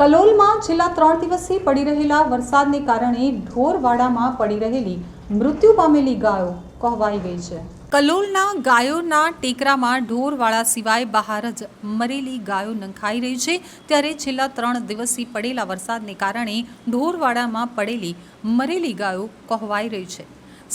કલોલમાં છેલ્લા ત્રણ દિવસથી પડી રહેલા વરસાદને કારણે ઢોરવાડામાં પડી રહેલી મૃત્યુ પામેલી ગાયો કહેવાઈ ગઈ છે. કલોલના ગાયોના ટેકરામાં ઢોરવાળા સિવાય બહાર જ મરેલી ગાયો નંખાઈ રહી છે. ત્યારે છેલ્લા ત્રણ દિવસથી પડેલા વરસાદને કારણે ઢોરવાડામાં પડેલી મરેલી ગાયો કહેવાઈ રહી છે.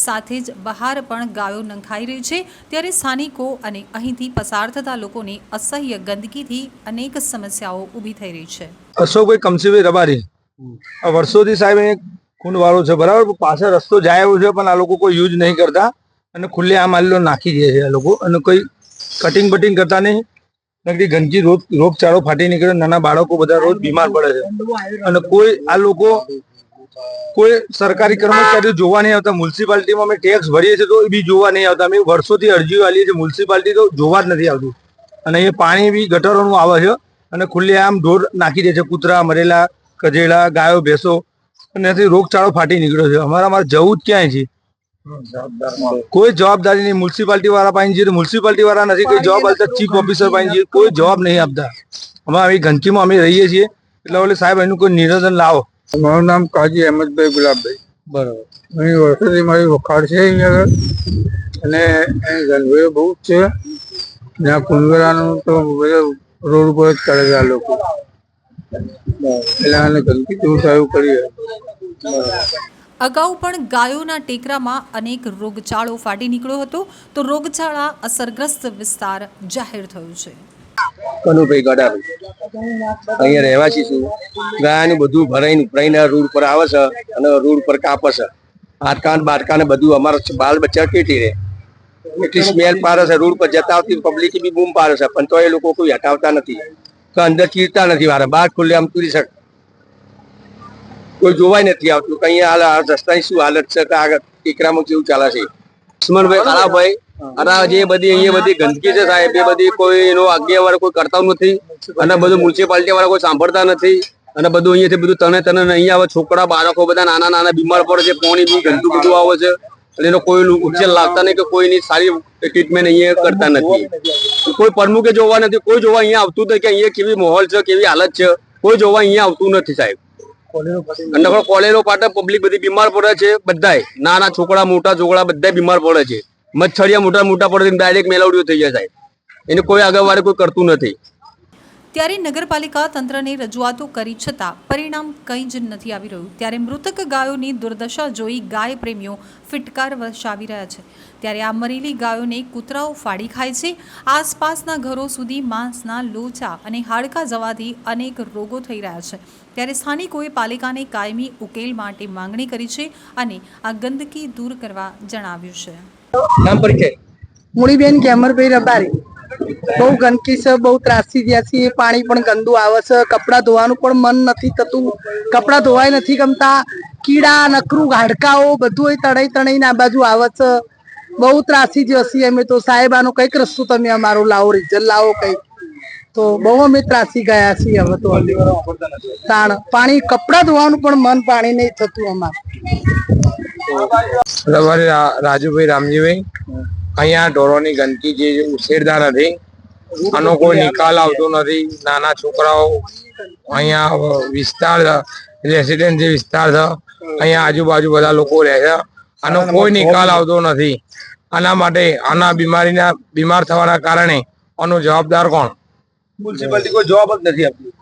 સાથે જ બહાર પણ ગાયો નંખાઈ રહી છે. ત્યારે સ્થાનિકો અને અહીંથી પસાર થતા લોકોને અસહ્ય ગંદકીથી અનેક સમસ્યાઓ ઊભી થઈ રહી છે. અશોકભાઈ કમસીભાઈ રબારી. આ વર્ષોથી સાહેબ એ ખૂંડવાળો છે બરાબર? પાછળ રસ્તો જાય એવો છે પણ આ લોકો કોઈ યુઝ નહીં કરતા. અને ખુલ્લે આ આલ્લો નાખી દે છે આ લોકો. અને કોઈ કટિંગ બટિંગ કરતા નહીં. નકરી ગંદકી રોગ રોગચાળો ફાટી નીકળે નાના બાળકો બધા રોજ બીમાર પડે છે. અને કોઈ આ લોકો કોઈ સરકારી કર્મચારીઓ જોવા નહીં આવતા. મ્યુનિસિપાલિટીમાં અમે ટેક્સ ભરીએ છીએ તો એ બી જોવા નહીં આવતા. અમે વર્ષોથી અરજીઓ આલીએ છીએ. મ્યુનિસિપાલિટી તો જોવા જ નથી આવતું. અને અહીંયા પાણી બી ગટરોનું આવે છે. અને ખુલ્લેઆમ ઢોર નાખી દે છે કૂતરા મરેલા કજેડા ગાયો ભેંસો. અને એનાથી રોગચાળો ફાટી નીકળ્યો છે. અમારા અમારે જવું જ ક્યાંય છે? કોઈ જવાબદારી નહીં. મ્યુનિસિપાલિટી વાળા પાસે જઈએ મ્યુનિસિપાલિટી વાળા નથી. કોઈ જવાબ આપતા ચીફ ઓફિસર પાસે કોઈ જવાબ નહીં આપતા. અમે આવી ગંદકીમાં અમે રહીએ છીએ. એટલે ઓલે સાહેબ એનું કોઈ નિવેદન લાવો. મારું નામ કાજી અહેમદભાઈ ગુલાબભાઈ. બરાબર. અહીં વર્ષોથી મારી વખાણ છે અહીંયા આગળ. અને અહીં ગંદભાઈ બહુ જ છે. ત્યાં કુંદરાનું તો બધા રોડ ઉપર જ કરે છે આ લોકો. એટલે આને ગંદકી દૂર થાય એવું અગાઉ પણ ગાયોના ટેકરામાં અનેક રોગચાળો ફાટી નીકળ્યો હતો તો રોગચાળા અસરગ્રસ્ત વિસ્તાર જાહેર થયો છે. કનુભાઈ ગડાભાઈ અહીંયા રહેવાસી છું. ગાયનું બધું ભરાઈને ઉપરાઈને રોડ પર આવે છે અને રોડ પર કાપે છે. હાડકાન બાટકાને બધું અમારા બાલ બચ્ચા કેટી રહે. એટલી સ્મેલ પાડે છે? રોડ પર જતા આવતી પબ્લિક બી બૂમ પાડે છે. પણ તો એ લોકો કોઈ હટાવતા નથી. કે અંદર ચીરતા નથી વારે બહાર ખુલ્લે આમ તૂરી શકે. કોઈ જોવાય નથી આવતું. કઈ હાલ રસ્તાની શું હાલત છે? કે આગળ ટીકરામાં કેવું ચાલે છે? લક્ષ્મણભાઈ કાળાભાઈ અને જે બધી અહીંયા બધી ગંદકી છે સાહેબ એ બધી કોઈ એનો આગેવાર કોઈ કરતા નથી. અને બધું મ્યુનિસિપાલિટી વાળા કોઈ સાંભળતા નથી. અને બધું અહીંયાથી બધું તને તને અહીંયા આવે છોકરા બાળકો બધા નાના નાના બીમાર પડે છે. પાણી બી ગંદુ બધું આવે છે. અને એનો કોઈ ઉકેલ લાવતા નહીં કે કોઈની સારી ટ્રીટમેન્ટ અહીંયા કરતા નથી. કોઈ પ્રમુખે જોવા નથી, કોઈ જોવા અહીંયા આવતું નથી કે અહીંયા કેવી માહોલ છે, કેવી હાલત છે, કોઈ જોવા અહીંયા આવતું નથી સાહેબ. અને કોલેરો પાટે પબ્લિક બધી બીમાર પડે છે બધાય. નાના છોકરા, મોટા છોકરા બધા બીમાર પડે છે. મચ્છરિયા મોટા મોટા પડે ડાયરેક્ટ મેલાવડીઓ થઈ જાય સાહેબ. એને કોઈ આગળ કોઈ કરતું નથી. ત્યારે નગરપાલિકા તંત્રને રજૂઆતો કરી છતાં પરિણામ કંઈ જ નથી આવી રહ્યું. ત્યારે મૃતક ગાયોની દુર્દશા જોઈ ગાય પ્રેમીઓ ફિટકાર વસાવી રહ્યા છે. ત્યારે આ મરેલી ગાયોને કૂતરાઓ ફાડી ખાય છે. આસપાસના ઘરો સુધી માંસના લોચા અને હાડકા જવાથી અનેક રોગો થઈ રહ્યા છે. ત્યારે સ્થાનિકોએ પાલિકાને કાયમી ઉકેલ માટે માંગણી કરી છે અને આ ગંદકી દૂર કરવા જણાવ્યું છે. નામ પરિચય મૂળીબેન કેમરભાઈ રબારી. બહુ ગંદકી છે, બહુ ત્રાસી ગયા છે પાણી પણ ગંદુ આવે છે, કપડાં ધોવાનું પણ મન નથી થતું. કપડાં ધોવાય નથી ગમતા, કીડા નકરું હાડકાઓ બધું તણાઈ તણાઈ આ બાજુ આવે છે. બહુ ત્રાસી જ છીએ અમે તો. સાહેબ, આનું કંઈક રસ્તો તમે અમારો લાવો, રિઝલ્ટ લાવો કંઈક. તો બહુ અમે ત્રાસી ગયા છીએ હવે તો. તાણ, પાણી, કપડાં ધોવાનું પણ મન પાણી નહીં થતું અમારે. સવારે રાજુભાઈ રામજીભાઈ. અહીંયા ઢોરોની ગંદકી જે ઉછેરતા નથી આનો કોઈ નિકાલ આવતો નથી. નાના છોકરાઓ અહીંયા વિસ્તાર રેસિડેન્ટ જે વિસ્તાર છે અહીંયા આજુબાજુ બધા લોકો રહે છે. આનો કોઈ નિકાલ આવતો નથી. આના માટે આના બીમારીના બીમાર થવાના કારણે આનો જવાબદાર કોણ? મ્યુનિસિપાલિટી કોઈ જવાબ જ નથી આપતી.